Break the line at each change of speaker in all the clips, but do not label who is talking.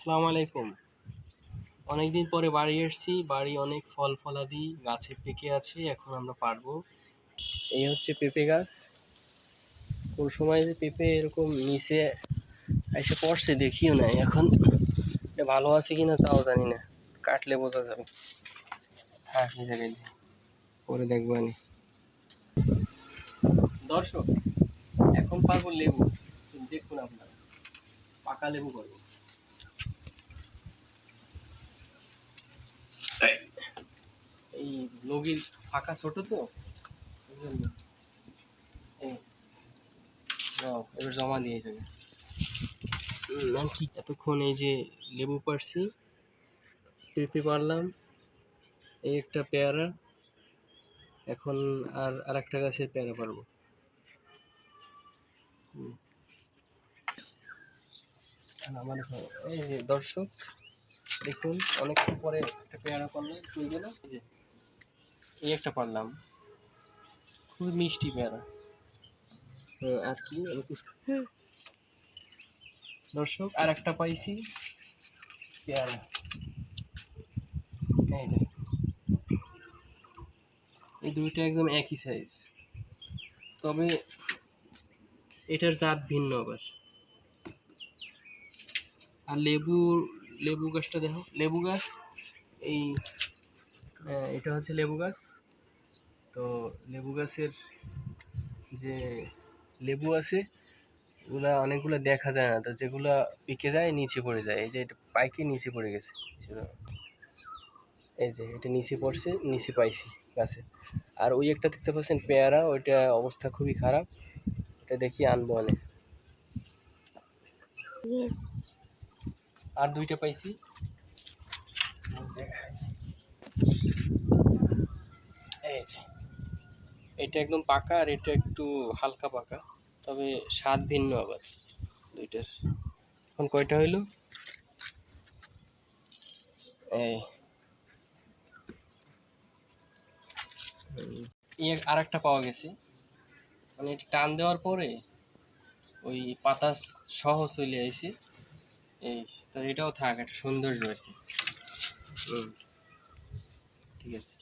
আসসালামু আলাইকুম। অনেকদিন পরে বাড়ি এসেছি, বাড়ি অনেক ফল ফলাদি গাছে পেকে আছে, এখন আমরা পারব। এই হচ্ছে পেঁপে গাছ। কোন সময় যে পেঁপে এরকম নিচে এসে পড়ছে দেখিও না এখন ভালো আছে কিনা তাও জানি না। কাটলে বোঝা যাবে। হ্যাঁ এই জায়গায়। পরে দেখব আমি। দর্শক, এখন পারব লেবু। দেখুন আপনারা, পাকা লেবু করব এই লগির ফাঁকা ছোট তো এবার জমা দিয়ে যাবে। এতক্ষণ এই যে লেবু পারছি পেঁপে পারলাম এই একটা পেয়ারা, এখন আর আর একটা গাছের পেয়ারা পারব আমার এই দর্শক, দেখুন, অনেকক্ষণ পরে একটা পেয়ারা পারলাম তুই গেল যে। এই একটা পারলাম। খুব মিষ্টি পেয়ারা। আর কি দর্শক, আর একটা পাইছি পেয়ারা। এই এই দুইটা একদম একই সাইজ তবে এটার জাত ভিন্ন আবার। আর লেবু লেবু গাছটা দেখো। লেবু গাছ, এই এটা হচ্ছে লেবু গাছ। তো লেবু গাছের যে লেবু আছে, ওগুলা অনেকগুলো দেখা যায় না। তো যেগুলা পিকে যায়, নিচে পড়ে যায়। এই যে এটা পাইকে নিচে পড়ে গেছে। এই যে এটা নিচে পড়ছে, নিচে পাইছি গাছে। আর ওই একটা দেখতে পাচ্ছেন পেয়ারা, ওইটা অবস্থা খুবই খারাপ। এটা দেখি আনব অনেক। আর দুইটা পাইছি দেখাই। এই যে এটা একদম পাকা আর এটা একটু হালকা পাকা, তবে স্বাদ ভিন্ন আবার দুইটার। এখন কয়টা হইল? এই। আর একটা পাওয়া গেছে। মানে এটা টান দেওয়ার পরে ওই পাতা সহ চলে আইছে। এই, তো এটাও থাক, একটা সৌন্দর্য আর কি। ঠিক আছে।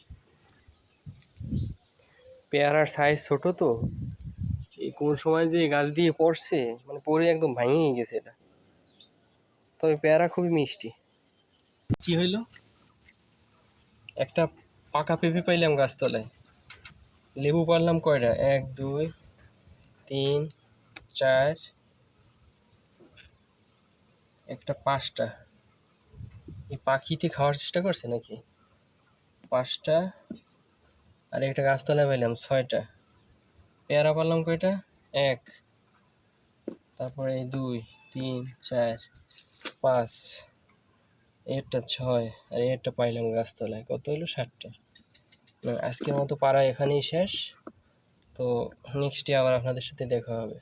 পেয়ারার সাইজ ছোট তো। এই কোন সময় যে গাছ দিয়ে পড়ছে মানে পড়ে একদম ভেঙেই গেছে এটা। তবে পেয়ারা খুবই মিষ্টি। কি হইল? একটা পাকা পেঁপে পাইলাম গাছতলায়। লেবু পারলাম কয়টা? এক দুই তিন চার একটা পাঁচটা। এই পাখিতে খাওয়ার চেষ্টা করছে নাকি? পাঁচটা আর একটা গাছতলায় পাইলাম, ছয়টা। পেয়ারা পারলাম কয়টা? এক। তারপরে এই দুই, তিন, চার, পাঁচ এরটা ছয়, আর এরটা পাইলাম গাছতলায় কত হলো ষাটটা আজকের মতো পাড়া এখানেই শেষ। তো নেক্সট ডে আবার আপনাদের সাথে দেখা হবে।